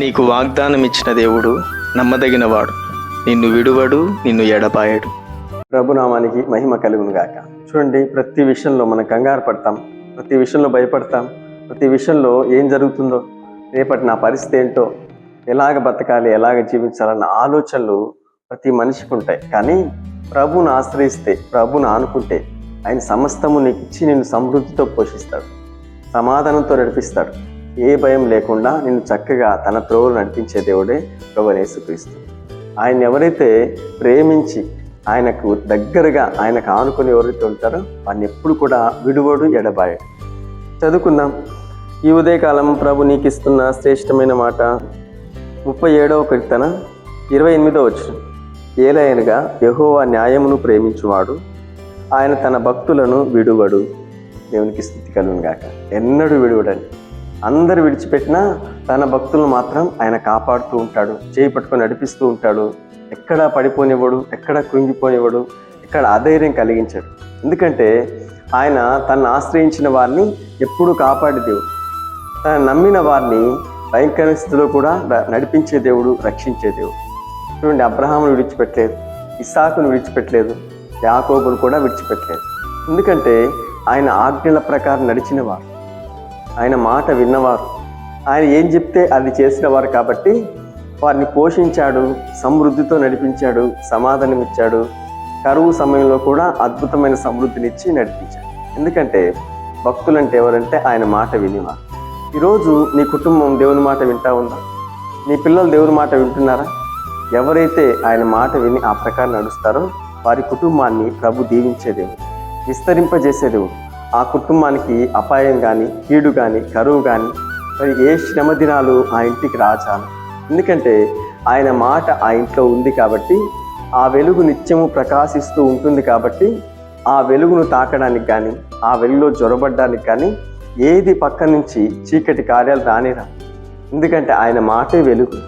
నీకు వాగ్దానం ఇచ్చిన దేవుడు నమ్మదగినవాడు. నిన్ను విడువడు నిన్ను ఎడపాయడు ప్రభునామానికి మహిమ కలుగును గాక. చూడండి ప్రతి విషయంలో మనం కంగారు పడతాం ప్రతి విషయంలో భయపడతాం ప్రతి విషయంలో ఏం జరుగుతుందో రేపటి నా పరిస్థితి ఏంటో ఎలాగ బతకాలి ఎలాగ జీవించాలన్న ఆలోచనలు ప్రతి మనిషికి ఉంటాయి. కానీ ప్రభుని ఆశ్రయిస్తే ప్రభుని ఆనుకుంటే ఆయన సమస్తము నీకు ఇచ్చి నిన్ను సమృద్ధితో పోషిస్తాడు సమాధానంతో నడిపిస్తాడు. ఏ భయం లేకుండా నిన్ను చక్కగా తన త్రోవలు నడిపించే దేవుడే ప్రభు క్రీస్తు. ఆయన ఎవరైతే ప్రేమించి ఆయనకు దగ్గరగా ఆయనకు ఆనుకొని ఎవరైతే ఉంటారో వాడిని ఎప్పుడు కూడా విడువడు ఎడబాయడు. చదువుకుందాం. ఈ ఉదయకాలం ప్రభు నీకు ఇస్తున్న శ్రేష్టమైన మాట ముప్పై ఏడవ కీర్తన ఇరవై ఎనిమిదో వచ్చిన ఏలయనగా యహోవా న్యాయమును ప్రేమించువాడు ఆయన తన భక్తులను విడువడు. దేవునికి స్థితి కలుగునుగాక. ఎన్నడూ విడువడని అందరు విడిచిపెట్టినా తన భక్తులను మాత్రం ఆయన కాపాడుతూ ఉంటాడు చేయి పట్టుకొని నడిపిస్తూ ఉంటాడు. ఎక్కడ పడిపోనివ్వడు ఎక్కడ కృంగిపోనివ్వడు ఎక్కడ అధైర్యం కలిగించాడు. ఎందుకంటే ఆయన తనను ఆశ్రయించిన వారిని ఎప్పుడూ కాపాడే దేవుడు. తను నమ్మిన వారిని భయంకర స్థితిలో కూడా నడిపించే దేవుడు రక్షించే దేవుడు. చూడండి అబ్రహామును విడిచిపెట్టలేదు ఇసాకును విడిచిపెట్టలేదు యాకోబును కూడా విడిచిపెట్టలేదు. ఎందుకంటే ఆయన ఆజ్ఞల ప్రకారం నడిచిన వారు ఆయన మాట విన్నవారు. ఆయన ఏం చెప్తే అది చేసినవారు కాబట్టి వారిని పోషించాడు సమృద్ధితో నడిపించాడు సమాధానం ఇచ్చాడు కరువు సమయంలో కూడా అద్భుతమైన సమృద్ధినిచ్చి నడిపించాడు. ఎందుకంటే భక్తులంటే ఎవరంటే ఆయన మాట వినివారు. ఈరోజు నీ కుటుంబం దేవుని మాట వింటా ఉందా? నీ పిల్లలు దేవుని మాట వింటున్నారా? ఎవరైతే ఆయన మాట విని ఆ ప్రకారం నడుస్తారో వారి కుటుంబాన్ని ప్రభు దీవించే దేవుడు విస్తరింపజేసే దేవుడు. ఆ కుటుంబానికి అపాయం కానీ కీడు కానీ కరువు కానీ మరి ఏ శ్రమ దినాలు ఆ ఇంటికి రాచాలి ఎందుకంటే ఆయన మాట ఆ ఇంట్లో ఉంది కాబట్టి ఆ వెలుగు నిత్యము ప్రకాశిస్తూ ఉంటుంది కాబట్టి ఆ వెలుగును తాకడానికి కానీ ఆ వెలుగులో జ్వరబడ్డానికి కానీ ఏది పక్క నుంచి చీకటి కార్యాలు రానిరా ఎందుకంటే ఆయన మాటే వెలుగు.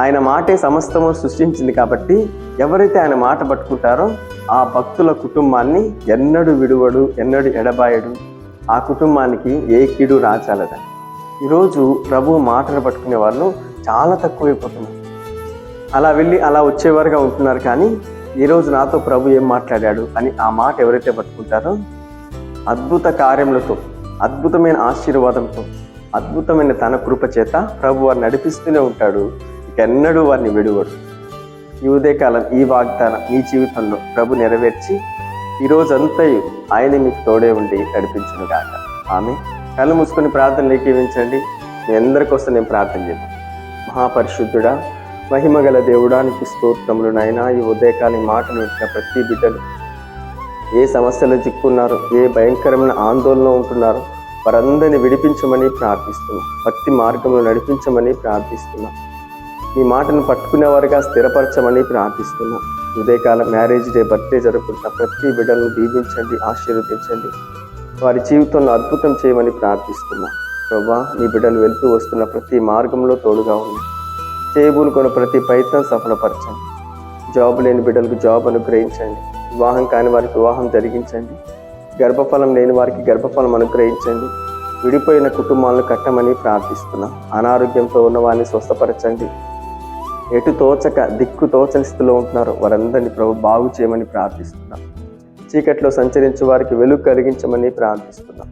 ఆయన మాటే సమస్తము సృష్టించింది కాబట్టి ఎవరైతే ఆయన మాట పట్టుకుంటారో ఆ భక్తుల కుటుంబాన్ని ఎన్నడు విడువడు ఎన్నడు ఎడబాయడు. ఆ కుటుంబానికి ఏ కీడు రాచాలట ఈరోజు ప్రభు మాటలు పట్టుకునే వాళ్ళు చాలా తక్కువైపోతున్నారు. అలా వెళ్ళి అలా వచ్చేవారుగా ఉంటున్నారు కానీ ఈరోజు నాతో ప్రభు ఏం మాట్లాడాడు అని ఆ మాట ఎవరైతే పట్టుకుంటారో అద్భుత కార్యములతో అద్భుతమైన ఆశీర్వాదంతో అద్భుతమైన తన కృప చేత ప్రభు వారు నడిపిస్తూనే ఉంటాడు. ఎన్నడూ వారిని విడువడు. ఈ ఉదయకాలం ఈ వాగ్దానం మీ జీవితంలో ప్రభు నెరవేర్చి ఈరోజంతయు ఆయన మీకు తోడే ఉండి నడిపించను గాక. ఆమె కళ్ళు మూసుకొని ప్రార్థన ఏకీవించండి మీ అందరి కోసం నేను ప్రార్థన చేయను మహాపరిశుద్ధుడా మహిమగల దేవుడానికి స్తోత్రములు నైనా ఈ ఉదయకాలం మాటలు మాటను వింటున్న ప్రతి బిడ్డలు ఏ సమస్యలు చిక్కున్నారో ఏ భయంకరమైన ఆందోళన ఉంటున్నారో వారందరిని విడిపించమని ప్రార్థిస్తున్నాం. భక్తి మార్గంలో నడిపించమని ప్రార్థిస్తున్నాం. మీ మాటను పట్టుకునేవారుగా స్థిరపరచమని ప్రార్థిస్తున్నా. ఉదయకాలం మ్యారేజ్ డే బర్త్డే జరుపుకుంటున్న ప్రతి బిడ్డలను దీవించండి ఆశీర్వదించండి. వారి జీవితంలో అద్భుతం చేయమని ప్రార్థిస్తున్నాం. ప్రభా నీ బిడ్డలు వెళ్తూ వస్తున్న ప్రతి మార్గంలో తోడుగా ఉన్నాయి చేయబూనుకున్న ప్రతి ప్రయత్నం సఫలపరచండి. జాబ్ లేని బిడ్డలకు జాబ్ అనుగ్రహించండి. వివాహం కాని వారికి వివాహం జరిగించండి. గర్భఫలం లేని వారికి గర్భఫలం అనుగ్రహించండి. విడిపోయిన కుటుంబాలను కట్టమని ప్రార్థిస్తున్నాం. అనారోగ్యంతో ఉన్న వారిని స్వస్థపరచండి. ఎటు తోచక దిక్కు తోచని స్థితిలో ఉంటున్నారో. వారందరినీ ప్రభు బాగు చేయమని ప్రార్థిస్తున్నాం. చీకట్లో సంచరించే వారికి వెలుగు కలిగించమని ప్రార్థిస్తున్నాం.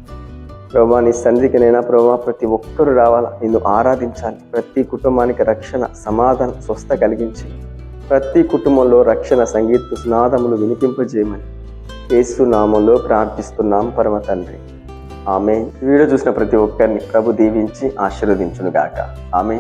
ప్రభా నీ సన్నిధికి నైనా ప్రభా ప్రతి ఒక్కరూ రావాలా? నిన్ను ఆరాధించాలి. ప్రతి కుటుంబానికి రక్షణ సమాధానం స్వస్థ కలిగించి ప్రతి కుటుంబంలో రక్షణ సంగీత స్నాదములు వినిపింపజేయమని యేసు నామంలో ప్రార్థిస్తున్నాం పరమ తండ్రి. ఆమె వీడియో చూసిన ప్రతి ఒక్కరిని ప్రభు దీవించి ఆశీర్వదించును గాక ఆమె